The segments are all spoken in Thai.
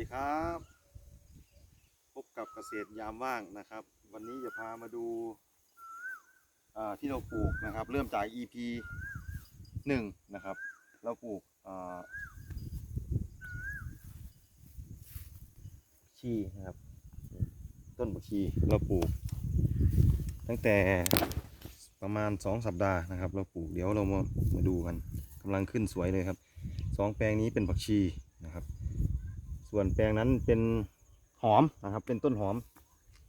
ดีครับ พบกับเกษตรยามว่างนะครับ วันนี้จะพามาดูาที่เราปลูกนะครับ เริ่มจาก EP หนึ่งนะครับ เราปลูกชีนะครับ ต้นบักชีเราปลูก ตั้งแต่ประมาณสองสัปดาห์นะครับ เราปลูกเดี๋ยวเรามามาดูกันกำลังขึ้นสวยเลยครับสองแปลงนี้เป็นผักชี ส่วนแปลงนั้นเป็นหอมนะครับ เป็นต้นหอม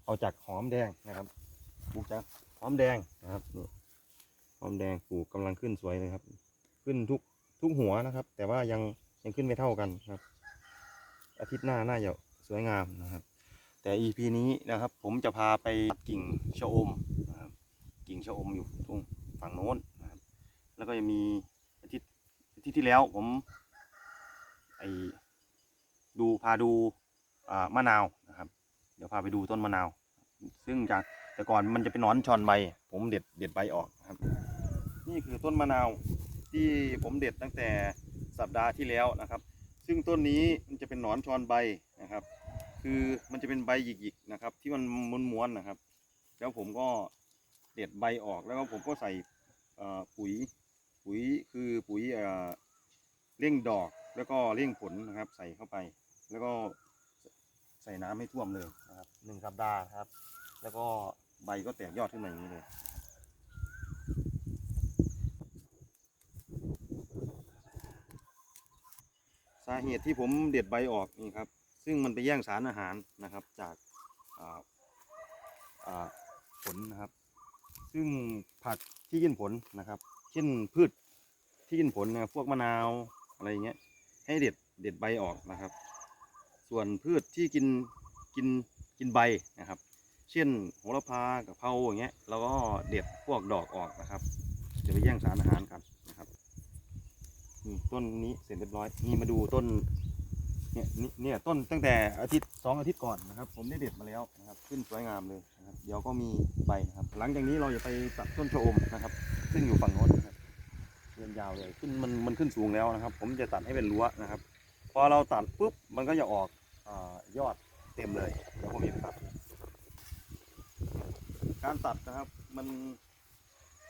เอาจากหอมแดงนะครับปลูกจากหอมแดงนะครับหอมแดงปลูกกำลังขึ้นสวยเลยครับ ขึ้นทุกทุกหัวนะครับ แต่ว่ายังยังขึ้นไม่เท่ากันครับ อาทิตย์หน้าน่าจะสวยงามนะครับ แต่ EP นี้นะครับ ผมจะพาไปตัดกิ่งชะอมนะครับกิ่งชะอมอยู่ตรงฝั่งโน้นนะครับ แล้วก็จะมีอาทิตย์อาทิตย์ที่แล้วผมไอ ดูพาดูมะนาวนะครับ เดี๋ยวพาไปดูต้นมะนาว ซึ่งจากแต่ก่อนมันจะเป็นนอนชอนใบ ผมเด็ดเด็ดใบออกครับ นี่คือต้นมะนาวที่ผมเด็ดตั้งแต่สัปดาห์ที่แล้วนะครับ ซึ่งต้นนี้มันจะเป็นหนอนชอนใบนะครับ คือมันจะเป็นใบหยิกๆนะครับ ที่มันม้วนๆนะครับ แล้วผมก็เด็ดใบออกแล้วก็ผมก็ใส่ปุ๋ยปุ๋ยคือปุ๋ยเร่งดอกแล้วก็เร่งผลนะครับ ใส่เข้าไป แล้วก็ใส่น้ำให้ท่วมเลยนะครับหนึ่งสัปดาห์ครับ แล้วก็ใบก็แตกยอดขึ้นมาอย่างนี้เลยสาเหตุที่ผมเด็ดใบออกนี่ครับ ซึ่งมันไปแย่งสารอาหารนะครับจากอ่าอ่าผลนะครับ ซึ่งผักที่กินผลนะครับ เช่นพืชที่กินผลนะพวกมะนาวอะไรเงี้ย ให้เด็ดเด็ดใบออกนะครับ ส่วนพืชที่กินกินกินใบนะครับ เช่นโหระพากะเพราอย่างเงี้ยเราก็เด็ดพวกดอกออกนะครับจะไปแย่งสารอาหารกันนะครับต้นนี้เสร็จเรียบร้อยนี่มาดูต้นเนี่ยนี่เนี่ยต้นตั้งแต่อาทิตย์สองอาทิตย์ก่อนนะครับ ผมได้เด็ดมาแล้วนะครับ ขึ้นสวยงามเลยนะครับเดี๋ยวก็มีใบนะครับ หลังจากนี้เราจะไปตัดต้นชะอมนะครับ ซึ่งอยู่ฝั่งโน้นนะครับเรียนยาวเลยขึ้นมันมันขึ้นสูงแล้วนะครับ ผมจะตัดให้เป็นรั้วนะครับ พอเราตัดปุ๊บมันก็จะออก ยอดเต็มเลยเดี๋ยวผมจะตัด การตัดนะครับ มัน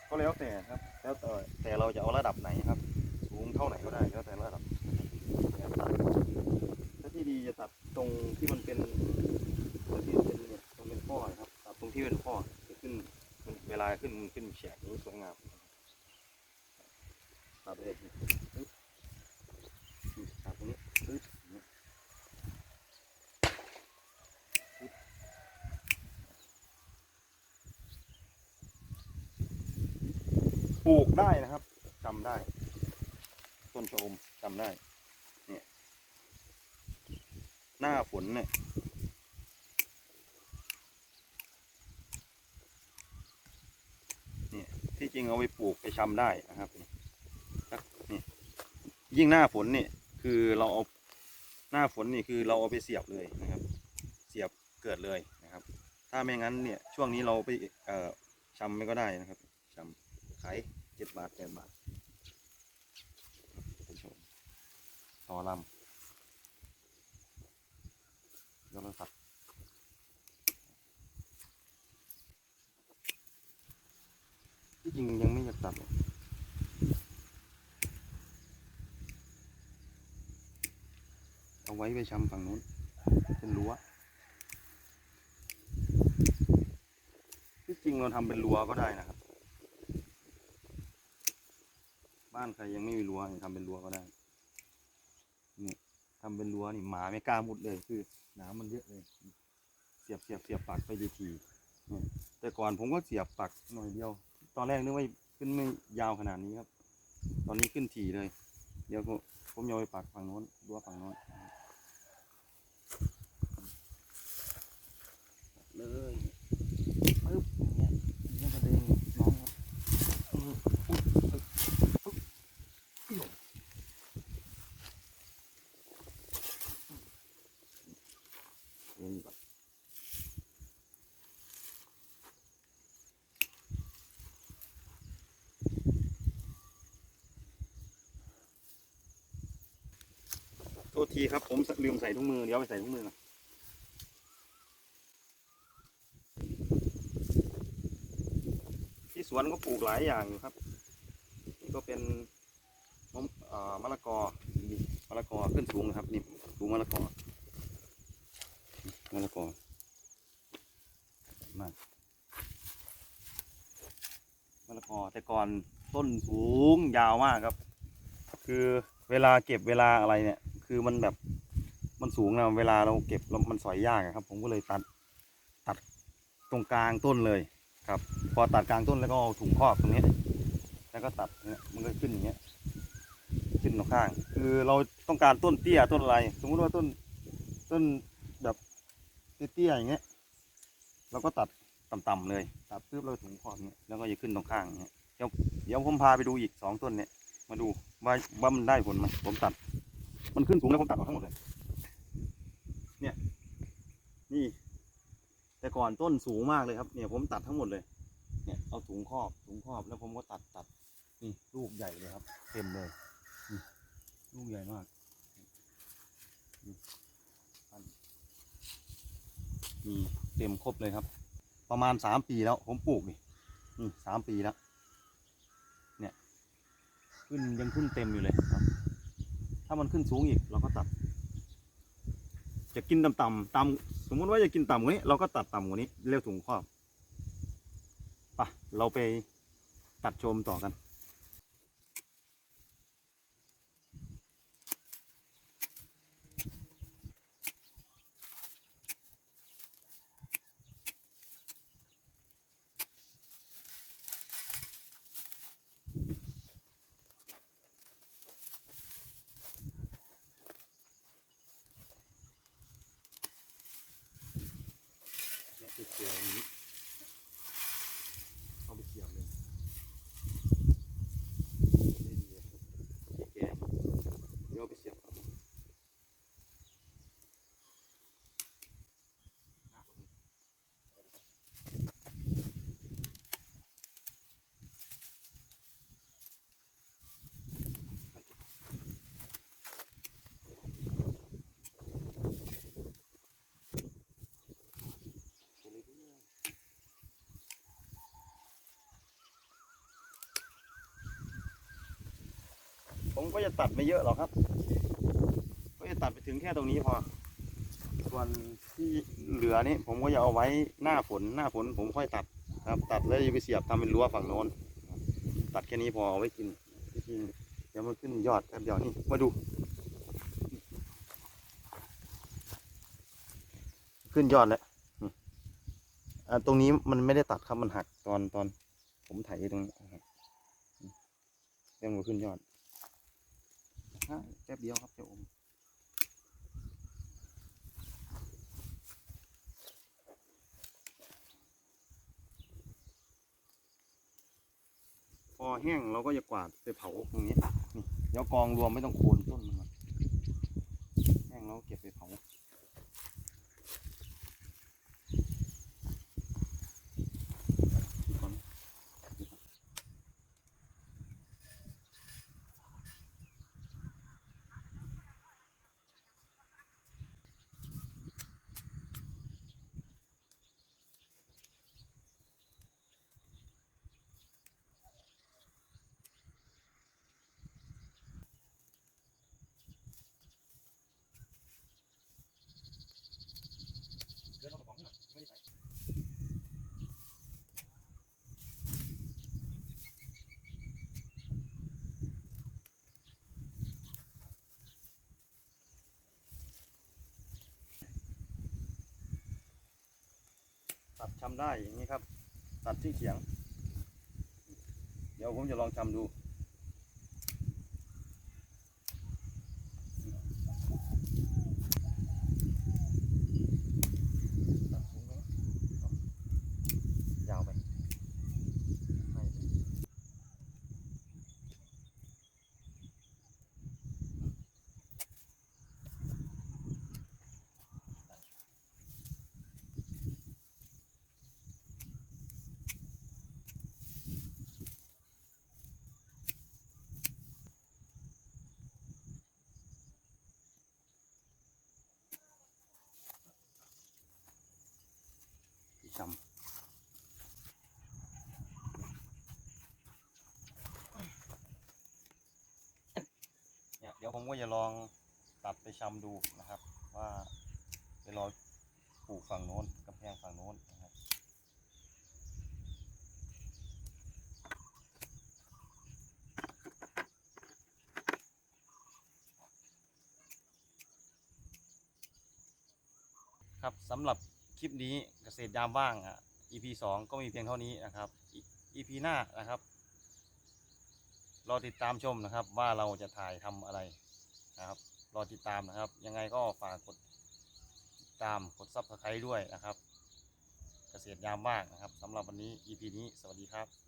ก็แล้วแต่ครับ แล้วแต่แต่เราจะเอาระดับไหนครับ สูงเท่าไหนก็ได้แล้วแต่ระดับถ้าที่ดีจะตัดตรงที่มันเป็นตรงที่เป็นเนี่ยตรงเป็นข้อครับตัดตรงที่เป็นข้อจะขึ้นเวลาขึ้นมันขึ้นแฉกนี้สวยงามตัดเลยปึ๊บตัดตรงนี้ปึ๊บอย่างนี้ ปลูกได้นะครับจำได้ ต้นชะอมจำได้เนี่ยหน้าฝนเนี่ยเนี่ยที่จริงเอาไปปลูกไปชำได้นะครับนี่นี่ยิ่งหน้าฝนเนี่ยคือเราเอาหน้าฝนนี่คือเราเอาไปเสียบเลยนะครับ เสียบเกิดเลยนะครับ ถ้าไม่งั้นเนี่ยช่วงนี้เราไปเอ่อชำไม่ก็ได้นะครับชำขาย เจ็ดบาทแปดบาทผู้ชมต่อลำยกโทรศัพท์ที่จริงยังไม่อยากตัดเอาไว้ไปชำฝั่งนู้นเป็นรั้วที่จริงเราทำเป็นรั้วก็ได้นะครับ บ้านใครยังไม่มีรั้วเนี่ยทำเป็นรั้วก็ได้นี่ทำเป็นรั้วนี่หมาไม่กล้ามุดเลยคือน้ำมันเยอะเลย เสียบเสียบเสียบปักไปดีทีแต่ก่อนผมก็เสียบปักหน่อยเดียว ตอนแรกนึกว่าขึ้นไม่ยาวขนาดนี้ครับ ตอนนี้ขึ้นถี่เลย เดี๋ยวก็ผมจะเอาไปปักฝั่งโน้นรั้วฝั่งโน้นเลยปึ๊บอย่างเงี้ยนี่ก็เด้งน้องครับอืมอุ๊ยปึ๊บปึ๊บปึ๊บ เด้งก่อนทษทีครับผมลืมใส่ถุงมือเดี๋ยวไปใส่ถุงมือก่อนที่สวนก็ปลูกหลายอย่างอยู่ครับ นี่ก็เป็นมะละกอมะละกอขึ้นสูงนะครับนี่ปลูกมะละกอ มะละกอมากมะละกอแต่ก่อนต้นสูงยาวมากครับ คือเวลาเก็บเวลาอะไรเนี่ย คือมันแบบมันสูงนะเวลาเราเก็บแล้วมันสอยยากครับ ผมก็เลยตัดตัดตรงกลางต้นเลยครับ พอตัดกลางต้นแล้วก็เอาถุงครอบตรงนี้ แล้วก็ตัดเนี่ยมันก็ขึ้นอย่างเงี้ยขึ้นตรงข้าง คือเราต้องการต้นเตี้ยต้นอะไร สมมุติว่าต้นต้น เตี้ยๆอย่างเงี้ยเราก็ตัดต่ำๆเลย ตัดปุ๊บเราถุงครอบเงี้ยแล้วก็จะขึ้นตรงข้างเงี้ยเดี๋ยวเดี๋ยวผมพาไปดูอีกสองต้นเนี่ย มาดูว่าว่ามันได้ผลไหมผมตัด มันขึ้นสูงแล้วผมตัดออกทั้งหมดเลย เนี่ย นี่ แต่ก่อนต้นสูงมากเลยครับ เนี่ยผมตัดทั้งหมดเลย เนี่ยเอาถุงครอบถุงครอบแล้วผมก็ตัดตัดนี่ลูกใหญ่เลยครับ เต็มเลยนี่ลูกใหญ่มาก นี่เต็มครบเลยครับ ประมาณสามปีแล้ว ผมปลูกนี่นี่สามปีแล้ว เนี่ย ขึ้นยังขึ้นเต็มอยู่เลยครับ ถ้ามันขึ้นสูงอีกเราก็ตัด จะกินต่ำๆต่ำสมมติว่าจะกินต่ำกว่านี้ เราก็ตัดต่ำกว่านี้เรียกถุงครอบไปะเราไปตัดชมต่อกัน เนี่ยติดเกลืออย่างนี้เอาไปเสียบเลยได้ดีเลยครับแกงเดี๋ยวเอาไปเสียบก่อน ผมก็จะตัดไม่เยอะหรอกครับ ก็จะตัดไปถึงแค่ตรงนี้พอ ส่วนที่เหลือนี่ผมก็จะเอาไว้หน้าฝนหน้าฝนผมค่อยตัดครับ ตัดแล้วจะไปเสียบทำเป็นรั้วฝั่งโน้น ตัดแค่นี้พอเอาไว้กินที่จริงเดี๋ยวมันขึ้นยอดแป๊บเดียวนี่มาดู ขึ้นยอดแล้วนี่อ่าตรงนี้มันไม่ได้ตัดครับมันหักตอนตอนผมไถตรงนี้เรื่องมันขึ้นยอด ฮะแป๊บเดียวครับเจ้าอมพอแห้งเราก็จะกวาดไปเผาตรงนี้นี่เดี๋ยวกองรวมไม่ต้องโคนต้นมันก่อนแห้งเราก็เก็บไปเผาก่อนเดี๋ยวเรากระป๋องหน่อยไม่ได้ใส่ตัด ชำได้อย่างนี้ครับ ตัดที่เขียง เดี๋ยวผมจะลองชำดูสูงไหมเอายาวไปให้ไป ชำเนี่ยเดี๋ยวผมก็จะลองตัดไปชำดูนะครับ ว่าไปรอปลูกฝั่งโน้นกำแพงฝั่งโน้นนะครับครับสำหรับคลิปนี้เกษตรยามว่างอะ EP สองก็มีเพียงเท่านี้นะครับ EP หน้านะครับ รอติดตามชมนะครับ ว่าเราจะถ่ายทำอะไรนะครับรอติดตามนะครับ ยังไงก็ฝากกดติดตามกดซับสไครต์ด้วยนะครับ เกษตรยามว่างนะครับสำหรับวันนี้ EP นี้สวัสดีครับ